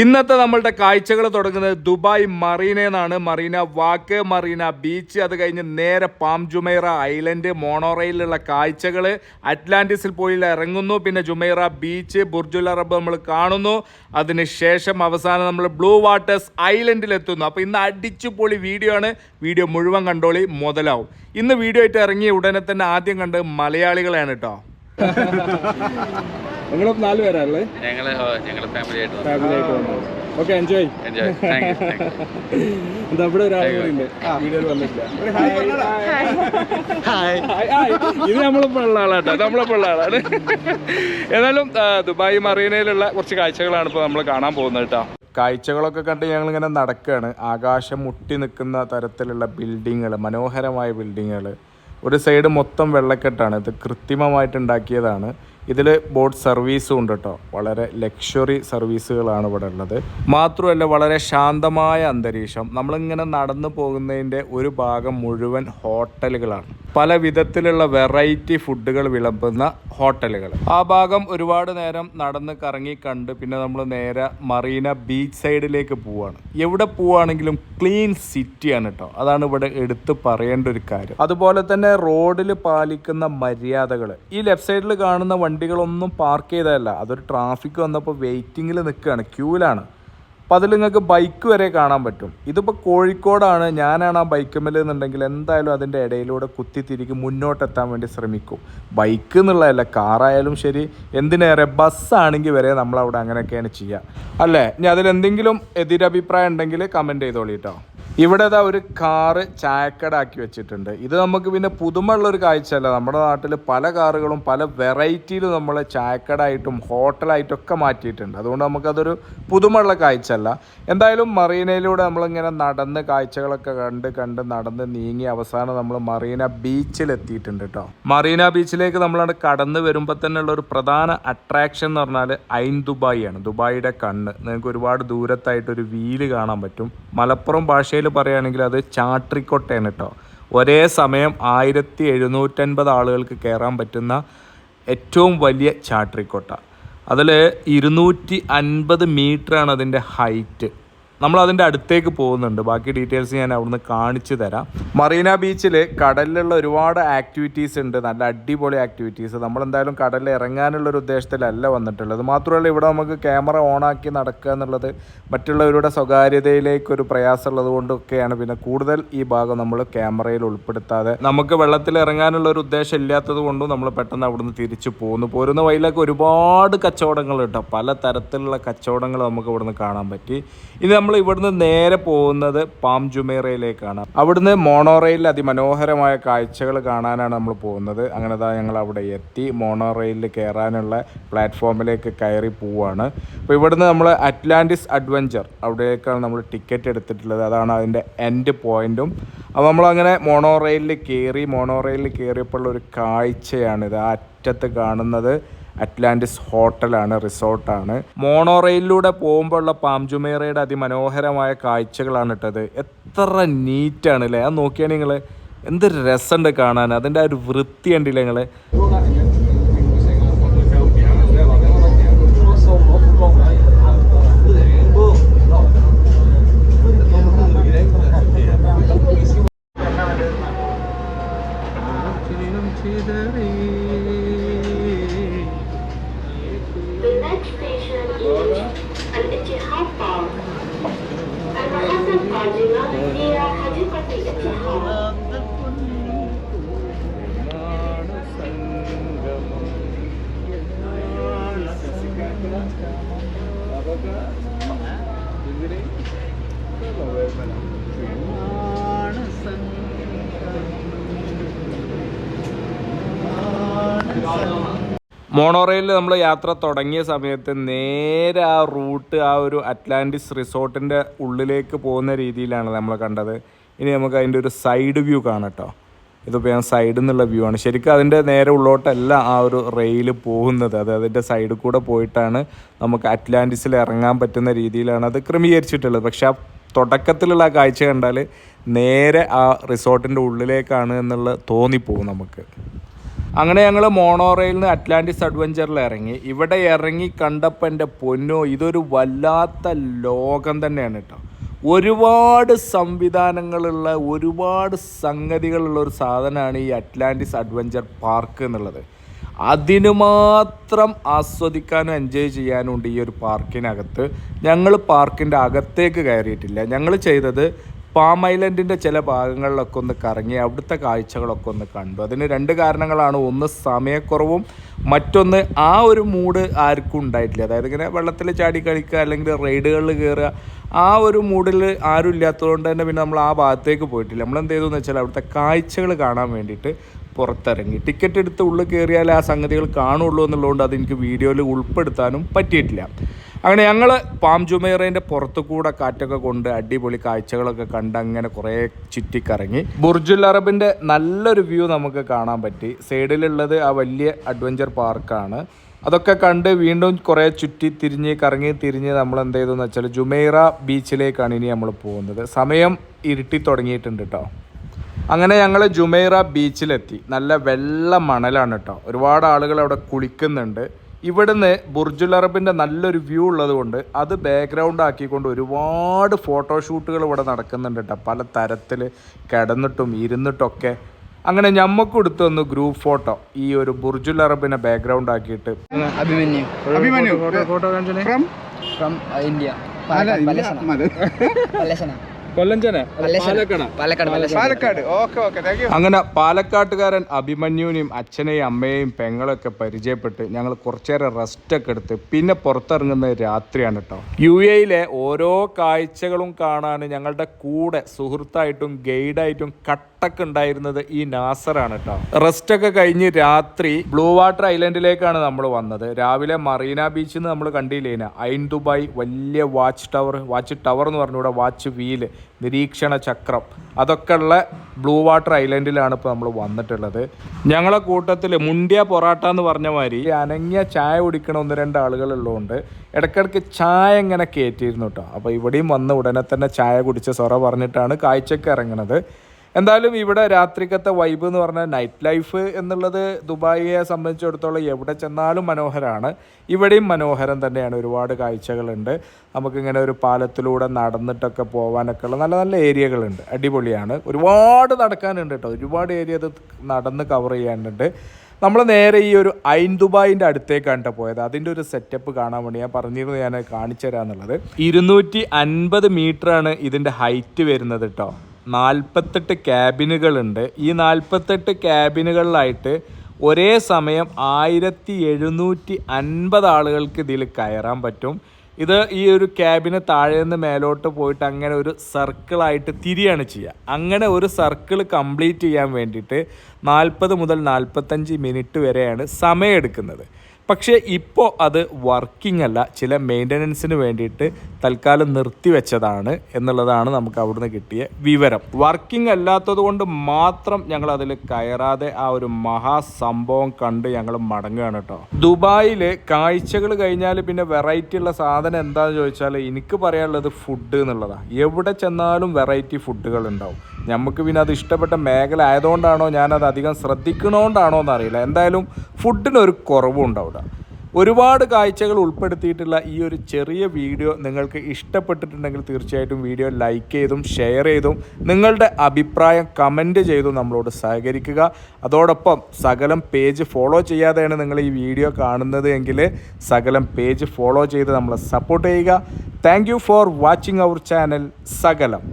ഇന്നത്തെ നമ്മളുടെ കാഴ്ചകൾ തുടങ്ങുന്നത് ദുബായ് മറീനയെന്നാണ് മറീന വാക്ക് മറീന ബീച്ച് അത് കഴിഞ്ഞ് നേരെ പാം ജുമൈറ ഐലൻഡ് മോണോറയിലുള്ള കാഴ്ചകൾ അറ്റ്ലാന്റിസിൽ പോയി ഇറങ്ങുന്നു. പിന്നെ ജുമൈറ ബീച്ച് ബുർജുൽ അറബ് നമ്മൾ കാണുന്നു. അതിനുശേഷം അവസാനം നമ്മൾ ബ്ലൂ വാട്ടേഴ്സ് ഐലൻഡിൽ എത്തുന്നു. അപ്പോൾ ഇന്ന് അടിച്ചു പൊളി വീഡിയോ ആണ്. വീഡിയോ മുഴുവൻ കണ്ടോളി മുതലാവും. ഇന്ന് വീഡിയോ ആയിട്ട് ഇറങ്ങിയ ഉടനെ തന്നെ ആദ്യം കണ്ട് മലയാളികളെയാണ് കേട്ടോ നിങ്ങൾ നാല് പേരല്ലേ ഞങ്ങൾ ഓ, ഫാമിലി ആയിട്ട് ഫാമിലി ആയിട്ട് വന്നു. Okay enjoy Enjoy. Thank you, thank എന്താ ഇവിടെ ഒരാൾ കൂടി ഉണ്ട് വീഡിയോയിൽ വന്നിട്ടില്ല. Hi, hi. ഇത് നമ്മളിപ്പോൾ ഉള്ള ആളാട്ടോ. നമ്മളിപ്പോൾ ഉള്ള ആളാണ്. ഏതായാലും ദുബായ് മറീനയിലുള്ള കുറച്ച് കാഴ്ചകളാണ് ഇപ്പോൾ നമ്മൾ കാണാൻ പോകുന്നത് കേട്ടോ. കാഴ്ചകളൊക്കെ കണ്ട് ഞങ്ങൾ ഇങ്ങനെ നടക്കുകയാണ് ആകാശം മുട്ടി നിൽക്കുന്ന തരത്തിലുള്ള ബിൽഡിങ്ങുകൾ മനോഹരമായ ബിൽഡിങ്ങുകൾ ഒരു സൈഡ് മൊത്തം വെള്ളക്കെട്ടാണ്. ഇത് കൃത്രിമമായിട്ട് ഉണ്ടാക്കിയതാണ്. ഇതിൽ ബോട്ട് സർവീസും ഉണ്ട് കേട്ടോ വളരെ ലക്ഷറി സർവീസുകളാണ് ഇവിടെ ഉള്ളത്. മാത്രമല്ല വളരെ ശാന്തമായ അന്തരീക്ഷം. നമ്മളിങ്ങനെ നടന്നു പോകുന്നതിന്റെ ഒരു ഭാഗം മുഴുവൻ ഹോട്ടലുകളാണ്. പല വിധത്തിലുള്ള വെറൈറ്റി ഫുഡുകൾ വിളമ്പുന്ന ഹോട്ടലുകൾ ആ ഭാഗം ഒരുപാട് നേരം നടന്ന് കറങ്ങി കണ്ട് പിന്നെ നമ്മൾ നേരെ മറീന ബീച്ച് സൈഡിലേക്ക് പോവാണ്. എവിടെ പോവാണെങ്കിലും ക്ലീൻ സിറ്റിയാണ് കേട്ടോ അതാണ് ഇവിടെ എടുത്ത് പറയേണ്ട ഒരു കാര്യം. അതുപോലെ തന്നെ റോഡിൽ പാലിക്കുന്ന മര്യാദകൾ ഈ ലെഫ്റ്റ് സൈഡിൽ കാണുന്ന വണ്ടികളൊന്നും പാർക്ക് ചെയ്തതല്ല. അതൊരു ട്രാഫിക് വന്നപ്പോൾ വെയിറ്റിങ്ങിൽ നിൽക്കുകയാണ് ക്യൂവിലാണ് അപ്പോൾ അതിൽ നിങ്ങൾക്ക് ബൈക്ക് വരെ കാണാൻ പറ്റും. ഇതിപ്പോൾ കോഴിക്കോടാണ് ഞാനാണ് ആ ബൈക്കുമ്മൽ എന്നുണ്ടെങ്കിൽ എന്തായാലും അതിന്റെ ഇടയിലൂടെ കുത്തിത്തിരിക്ക് മുന്നോട്ടെത്താൻ വേണ്ടി ശ്രമിക്കും. ബൈക്ക് എന്നുള്ളതല്ല കാറായാലും ശരി എന്തിനേറെ ബസ്സാണെങ്കിൽ വരെ നമ്മളവിടെ അങ്ങനെയൊക്കെയാണ് ചെയ്യുക. അല്ലേ? ഇനി അതിലെന്തെങ്കിലും എതിരഭിപ്രായം ഉണ്ടെങ്കിൽ കമന്റ് ചെയ്തോളി കേട്ടോ ഇവിടെ ഇതാ ഒരു കാറ് ചായക്കട ആക്കി വെച്ചിട്ടുണ്ട്. ഇത് നമുക്ക് പിന്നെ പുതുമ ഒരു കാഴ്ചയല്ല. നമ്മുടെ നാട്ടിൽ പല കാറുകളും പല വെറൈറ്റിയിൽ നമ്മൾ ചായക്കടായിട്ടും ഹോട്ടലായിട്ടും ഒക്കെ മാറ്റിയിട്ടുണ്ട്. അതുകൊണ്ട് നമുക്കതൊരു പുതുമുള്ള കാഴ്ചയല്ല. എന്തായാലും മറീനയിലൂടെ നമ്മളിങ്ങനെ നടന്ന് കാഴ്ചകളൊക്കെ കണ്ട് കണ്ട് നടന്ന് നീങ്ങി അവസാനം നമ്മൾ മറീന ബീച്ചിൽ എത്തിയിട്ടുണ്ട് കേട്ടോ മറീന ബീച്ചിലേക്ക് നമ്മളവിടെ കടന്ന് വരുമ്പോൾ തന്നെ ഉള്ള ഒരു പ്രധാന അട്രാക്ഷൻ എന്ന് പറഞ്ഞാൽ ഐൻ ദുബായിയാണ്. ദുബായിയുടെ കണ്ണ്. നിങ്ങൾക്ക് ഒരുപാട് ദൂരത്തായിട്ട് ഒരു വീൽ കാണാൻ പറ്റും. മലപ്പുറം ഭാഷയിൽ പറയുകയാണെങ്കിൽ അത് ചാട്രിക്കൊട്ടയാണ് കേട്ടോ ഒരേ സമയം ആയിരത്തി എഴുന്നൂറ്റൻപത് ആളുകൾക്ക് കയറാൻ പറ്റുന്ന ഏറ്റവും വലിയ ചാട്രിക്കൊട്ട. അതിൽ ഇരുന്നൂറ്റി അൻപത് മീറ്ററാണ് അതിന്റെ ഹൈറ്റ്. നമ്മൾ അതിന്റെ അടുത്തേക്ക് പോകുന്നുണ്ട്. ബാക്കി ഡീറ്റെയിൽസ് ഞാൻ അവിടുന്ന് കാണിച്ചു തരാം. മറീന ബീച്ചിൽ കടലിലുള്ള ഒരുപാട് ആക്ടിവിറ്റീസ് ഉണ്ട്. നല്ല അടിപൊളി ആക്ടിവിറ്റീസ് നമ്മളെന്തായാലും കടലിൽ ഇറങ്ങാനുള്ള ഒരു ഉദ്ദേശത്തിലല്ല വന്നിട്ടുള്ളത്. മാത്രമല്ല ഇവിടെ നമുക്ക് ക്യാമറ ഓണാക്കി നടക്കുക എന്നുള്ളത് മറ്റുള്ളവരുടെ സ്വകാര്യതയിലേക്കൊരു പ്രയാസമുള്ളത് കൊണ്ടൊക്കെയാണ്. പിന്നെ കൂടുതൽ ഈ ഭാഗം നമ്മൾ ക്യാമറയിൽ ഉൾപ്പെടുത്താതെ നമുക്ക് വെള്ളത്തിൽ ഇറങ്ങാനുള്ള ഒരു ഉദ്ദേശം ഇല്ലാത്തത് കൊണ്ടും നമ്മൾ പെട്ടെന്ന് അവിടുന്ന് തിരിച്ചു പോകുന്നു പോരുന്ന വഴിയിലൊക്കെ ഒരുപാട് കച്ചവടങ്ങൾ കേട്ടോ. പല തരത്തിലുള്ള കച്ചവടങ്ങൾ നമുക്ക് ഇവിടുന്ന് കാണാൻ പറ്റി. ഇത് നമ്മൾ ഇവിടുന്ന് നേരെ പോകുന്നത് പാം ജുമേറയിലേക്കാണ്. അവിടുന്ന് മോണോറെയിൽ അതിമനോഹരമായ കാഴ്ചകൾ കാണാനാണ് നമ്മൾ പോകുന്നത്. അങ്ങനെ ദാ ഞങ്ങൾ അവിടെ എത്തി. മോണോറെയിലിൽ കയറാനുള്ള പ്ലാറ്റ്ഫോമിലേക്ക് കയറി പോവാണ്. അപ്പോൾ ഇവിടുന്ന് നമ്മൾ അറ്റ്ലാന്റിസ് അഡ്വഞ്ചർ അവിടേക്കാണ് നമ്മൾ ടിക്കറ്റ് എടുത്തിട്ടുള്ളത്. അതാണ് അതിന്റെ എൻഡ് പോയിന്റും അപ്പോൾ നമ്മളങ്ങനെ മോണോറെയിലിൽ കയറി മോണോറെയിലിൽ കയറിയപ്പോഴുള്ള ഒരു കാഴ്ചയാണിത് ആ അറ്റത്ത് കാണുന്നത് അറ്റ്ലാന്റിസ് ഹോട്ടലാണ് റിസോർട്ടാണ്. മോണോറെയിലൂടെ പോകുമ്പോഴുള്ള പാംജുമേറയുടെ അതിമനോഹരമായ കാഴ്ചകളാണ് ഇട്ടത്. എത്ര നീറ്റാണ് അല്ലേ അത് നോക്കിയാൽ നിങ്ങൾ എന്തൊരു രസമുണ്ട് കാണാൻ. അതിന്റെ ആ ഒരു വൃത്തി ഉണ്ടല്ലേ നിങ്ങൾ മോണോറെയിൽ നമ്മൾ യാത്ര തുടങ്ങിയ സമയത്ത് നേരെ ആ റൂട്ട് ആ ഒരു അറ്റ്ലാന്റിസ് റിസോർട്ടിന്റെ ഉള്ളിലേക്ക് പോകുന്ന രീതിയിലാണ് നമ്മൾ കണ്ടത്. ഇനി നമുക്ക് അതിന്റെ ഒരു സൈഡ് വ്യൂ കാണട്ടോ ഇതിപ്പോൾ ഞാൻ സൈഡിൽ നിന്നുള്ള വ്യൂ ആണ്. ശരിക്കും അതിന്റെ നേരെ ഉള്ളോട്ടല്ല ആ ഒരു റെയിൽ പോകുന്നത്. അത് അതിന്റെ സൈഡിൽ കൂടെ പോയിട്ടാണ് നമുക്ക് അറ്റ്ലാന്റിസിൽ ഇറങ്ങാൻ പറ്റുന്ന രീതിയിലാണ് അത് ക്രമീകരിച്ചിട്ടുള്ളത്. പക്ഷെ ആ തുടക്കത്തിലുള്ള ആ കാഴ്ച കണ്ടാൽ നേരെ ആ റിസോർട്ടിന്റെ ഉള്ളിലേക്കാണ് എന്നുള്ള തോന്നിപ്പോവും നമുക്ക്. അങ്ങനെ ഞങ്ങൾ മോണോറയിൽ നിന്ന് അറ്റ്ലാന്റിസ് അഡ്വഞ്ചറിൽ ഇറങ്ങി. ഇവിടെ ഇറങ്ങി കണ്ടപ്പോൾ എന്റെ പൊന്നോ ഇതൊരു വല്ലാത്ത ലോകം തന്നെയാണ് കേട്ടോ. ഒരുപാട് സംവിധാനങ്ങളുള്ള ഒരുപാട് സംഗതികളുള്ള ഒരു സാധനമാണ് ഈ അറ്റ്ലാന്റിസ് അഡ്വഞ്ചർ പാർക്ക് എന്നുള്ളത്. അതിനു മാത്രം ആസ്വദിക്കാനും എൻജോയ് ചെയ്യാനും ഉണ്ട് ഈ ഒരു പാർക്കിനകത്ത്. ഞങ്ങൾ പാർക്കിന്റെ അകത്തേക്ക് കയറിയിട്ടില്ല. ഞങ്ങൾ ചെയ്തത് പാം ഐലൻഡിന്റെ ചില ഭാഗങ്ങളിലൊക്കെ ഒന്ന് കറങ്ങി അവിടുത്തെ കാഴ്ചകളൊക്കെ ഒന്ന് കണ്ടു. അതിന് രണ്ട് കാരണങ്ങളാണ്. ഒന്ന് സമയക്കുറവും മറ്റൊന്ന് ആ ഒരു മൂഡ് ആർക്കും ഉണ്ടായിട്ടില്ല. അതായത് ഇങ്ങനെ വെള്ളത്തിൽ ചാടി കളിക്കുക അല്ലെങ്കിൽ റൈഡുകളിൽ കയറുക ആ ഒരു മൂഡിൽ ആരും ഇല്ലാത്തതുകൊണ്ട് തന്നെ പിന്നെ നമ്മൾ ആ ഭാഗത്തേക്ക് പോയിട്ടില്ല. നമ്മൾ എന്ത് ചെയ്തു എന്ന് വെച്ചാൽ അവിടുത്തെ കാഴ്ചകൾ കാണാൻ വേണ്ടിയിട്ട് പുറത്തിറങ്ങി. ടിക്കറ്റ് എടുത്ത് ഉള്ളിൽ കയറിയാൽ ആ സംഗതികൾ കാണുള്ളൂ എന്നുള്ളതുകൊണ്ട് അത് എനിക്ക് വീഡിയോയിൽ ഉൾപ്പെടുത്താനും പറ്റിയിട്ടില്ല. അങ്ങനെ ഞങ്ങൾ പാം ജുമേറേന്റെ പുറത്തു കൂടെ കാറ്റൊക്കെ കൊണ്ട് അടിപൊളി കാഴ്ചകളൊക്കെ കണ്ട് അങ്ങനെ കുറേ ചുറ്റിക്കറങ്ങി. ബുർജുൽ അറബിന്റെ നല്ലൊരു വ്യൂ നമുക്ക് കാണാൻ പറ്റി. സൈഡിലുള്ളത് ആ വലിയ അഡ്വഞ്ചർ പാർക്കാണ്. അതൊക്കെ കണ്ട് വീണ്ടും കുറേ ചുറ്റി തിരിഞ്ഞ് കറങ്ങി തിരിഞ്ഞ് നമ്മൾ എന്ത് ചെയ്തെന്ന് വെച്ചാൽ ജുമൈറ ബീച്ചിലേക്കാണ് ഇനി നമ്മൾ പോകുന്നത്. സമയം ഇരുട്ടി തുടങ്ങിയിട്ടുണ്ട് കേട്ടോ അങ്ങനെ ഞങ്ങൾ ജുമൈറ ബീച്ചിലെത്തി. നല്ല വെള്ള മണലാണ് കേട്ടോ ഒരുപാട് ആളുകൾ അവിടെ കുളിക്കുന്നുണ്ട്. ഇവിടുന്ന് ബുർജുൽ അറബിന്റെ നല്ലൊരു വ്യൂ ഉള്ളതുകൊണ്ട് അത് ബാക്ക്ഗ്രൗണ്ട് ആക്കിക്കൊണ്ട് ഒരുപാട് ഫോട്ടോഷൂട്ടുകൾ ഇവിടെ നടക്കുന്നുണ്ട് കേട്ടോ പല തരത്തിൽ കിടന്നിട്ടും ഇരുന്നിട്ടൊക്കെ. അങ്ങനെ ഞമ്മക്ക് എടുത്തു വന്നു ഗ്രൂപ്പ് ഫോട്ടോ ഈ ഒരു ബുർജുൽ അറബിനെ ബാക്ക്ഗ്രൗണ്ട് ആക്കിയിട്ട്. അഭിമന്യു. Photo From? അങ്ങനെ പാലക്കാട്ടുകാരൻ അഭിമന്യുവിനെയും അച്ഛനെയും അമ്മയെയും പെങ്ങളൊക്കെ പരിചയപ്പെട്ട് ഞങ്ങൾ കുറച്ചേരം റെസ്റ്റ് ഒക്കെ എടുത്ത് പിന്നെ പുറത്തിറങ്ങുന്നത് രാത്രിയാണ് കേട്ടോ യു എയിലെ ഓരോ കാഴ്ചകളും കാണാൻ ഞങ്ങളുടെ കൂടെ സുഹൃത്തായിട്ടും ഗൈഡായിട്ടും കട്ടക്ക് ഉണ്ടായിരുന്നത് ഈ നാസറാണ് കേട്ടോ റെസ്റ്റ് ഒക്കെ കഴിഞ്ഞ് രാത്രി ബ്ലൂ വാട്ടർ ഐലൻഡിലേക്കാണ് നമ്മൾ വന്നത്. രാവിലെ മറീന ബീച്ചിൽ നിന്ന് നമ്മൾ കണ്ടില്ലേന ഐൻ ദുബായ് വലിയ വാച്ച് ടവർ വാച്ച് ടവർ എന്ന് പറഞ്ഞൂടെ വാച്ച് വീൽ നിരീക്ഷണ ചക്രം. അതൊക്കെ ഉള്ള ബ്ലൂ വാട്ടർ ഐലൻഡിലാണ് ഇപ്പോൾ നമ്മൾ വന്നിട്ടുള്ളത്. ഞങ്ങളെ കൂട്ടത്തിൽ മുണ്ടിയ പൊറാട്ട എന്ന് പറഞ്ഞ മാതിരി അനങ്ങിയ ചായ കുടിക്കണ ഒന്ന് രണ്ട് ആളുകളുള്ളതുകൊണ്ട് ഇടയ്ക്കിടയ്ക്ക് ചായ ഇങ്ങനെ കയറ്റിയിരുന്നു കേട്ടോ അപ്പോൾ ഇവിടെയും വന്ന് ഉടനെ തന്നെ ചായ കുടിച്ച സൊറ പറഞ്ഞിട്ടാണ് കാഴ്ചക്ക് ഇറങ്ങണത്. എന്തായാലും ഇവിടെ രാത്രിക്കത്തെ വൈബ് എന്ന് പറഞ്ഞാൽ നൈറ്റ് ലൈഫ് എന്നുള്ളത് ദുബായിയെ സംബന്ധിച്ചിടത്തോളം എവിടെ ചെന്നാലും മനോഹരമാണ് ഇവിടെയും മനോഹരം തന്നെയാണ്. ഒരുപാട് കാഴ്ചകളുണ്ട്. നമുക്കിങ്ങനെ ഒരു പാലത്തിലൂടെ നടന്നിട്ടൊക്കെ പോകാനൊക്കെ ഉള്ള നല്ല നല്ല ഏരിയകളുണ്ട്. അടിപൊളിയാണ്. ഒരുപാട് നടക്കാനുണ്ട് കേട്ടോ. ഒരുപാട് ഏരിയ അത് നടന്ന് കവർ ചെയ്യാനുണ്ട്. നമ്മൾ നേരെ ഈ ഒരു ഐൻ ദുബായിന്റെ അടുത്തേക്കാണ് പോയത്. അതിന്റെ ഒരു സെറ്റപ്പ് കാണാൻ വേണ്ടി ഞാൻ പറഞ്ഞിരുന്നു ഞാൻ കാണിച്ചു തരാമെന്നുള്ളത് ഇരുന്നൂറ്റി അൻപത് മീറ്ററാണ് ഇതിന്റെ ഹൈറ്റ് വരുന്നത് കേട്ടോ നാൽപ്പത്തെട്ട് ക്യാബിനുകളുണ്ട്. ഈ നാൽപ്പത്തെട്ട് ക്യാബിനുകളിലായിട്ട് ഒരേ സമയം ആയിരത്തി എഴുന്നൂറ്റി അൻപത് ആളുകൾക്ക് ഇതിൽ കയറാൻ പറ്റും. ഇത് ഈ ഒരു ക്യാബിന് താഴെ നിന്ന് മേലോട്ട് പോയിട്ട് അങ്ങനെ ഒരു സർക്കിളായിട്ട് തിരിയാണ് ചെയ്യുക. അങ്ങനെ ഒരു സർക്കിൾ കംപ്ലീറ്റ് ചെയ്യാൻ വേണ്ടിയിട്ട് നാൽപ്പത് മുതൽ നാൽപ്പത്തഞ്ച് മിനിറ്റ് വരെയാണ് സമയം എടുക്കുന്നത്. പക്ഷേ ഇപ്പോൾ അത് വർക്കിംഗ് അല്ല ചില മെയിന്റനൻസിന് വേണ്ടിയിട്ട് തൽക്കാലം നിർത്തിവെച്ചതാണ് എന്നുള്ളതാണ് നമുക്ക് അവിടുന്ന് കിട്ടിയ വിവരം. വർക്കിംഗ് അല്ലാത്തത് കൊണ്ട് മാത്രം ഞങ്ങൾ അതിൽ കയറാതെ ആ ഒരു മഹാസംഭവം കണ്ട് ഞങ്ങൾ മടങ്ങുകയാണ് കേട്ടോ. ദുബായിൽ കാഴ്ചകൾ കഴിഞ്ഞാൽ പിന്നെ വെറൈറ്റി ഉള്ള സാധനം എന്താണെന്ന് ചോദിച്ചാൽ എനിക്ക് പറയാനുള്ളത് ഫുഡ് എന്നുള്ളതാണ് എവിടെ ചെന്നാലും വെറൈറ്റി ഫുഡുകൾ ഉണ്ടാവും. നമുക്ക് പിന്നെ അത് ഇഷ്ടപ്പെട്ട മേഖല ആയതുകൊണ്ടാണോ ഞാനത് അധികം ശ്രദ്ധിക്കണോണ്ടാണോ എന്നറിയില്ല എന്തായാലും ഫുഡിനൊരു കുറവും ഉണ്ടാവില്ല ഒരുപാട് കാഴ്ചകൾ ഉൾപ്പെടുത്തിയിട്ടുള്ള ഈ ഒരു ചെറിയ വീഡിയോ നിങ്ങൾക്ക് ഇഷ്ടപ്പെട്ടിട്ടുണ്ടെങ്കിൽ തീർച്ചയായിട്ടും വീഡിയോ ലൈക്ക് ചെയ്തും ഷെയർ ചെയ്തും നിങ്ങളുടെ അഭിപ്രായം കമന്റ് ചെയ്തും നമ്മളോട് സഹകരിക്കുക. അതോടൊപ്പം സകലം പേജ് ഫോളോ ചെയ്യാതെയാണ് നിങ്ങൾ ഈ വീഡിയോ കാണുന്നത് എങ്കിൽ സകലം പേജ് ഫോളോ ചെയ്ത് നമ്മളെ സപ്പോർട്ട് ചെയ്യുക. Thank for watching our channel. സകലം.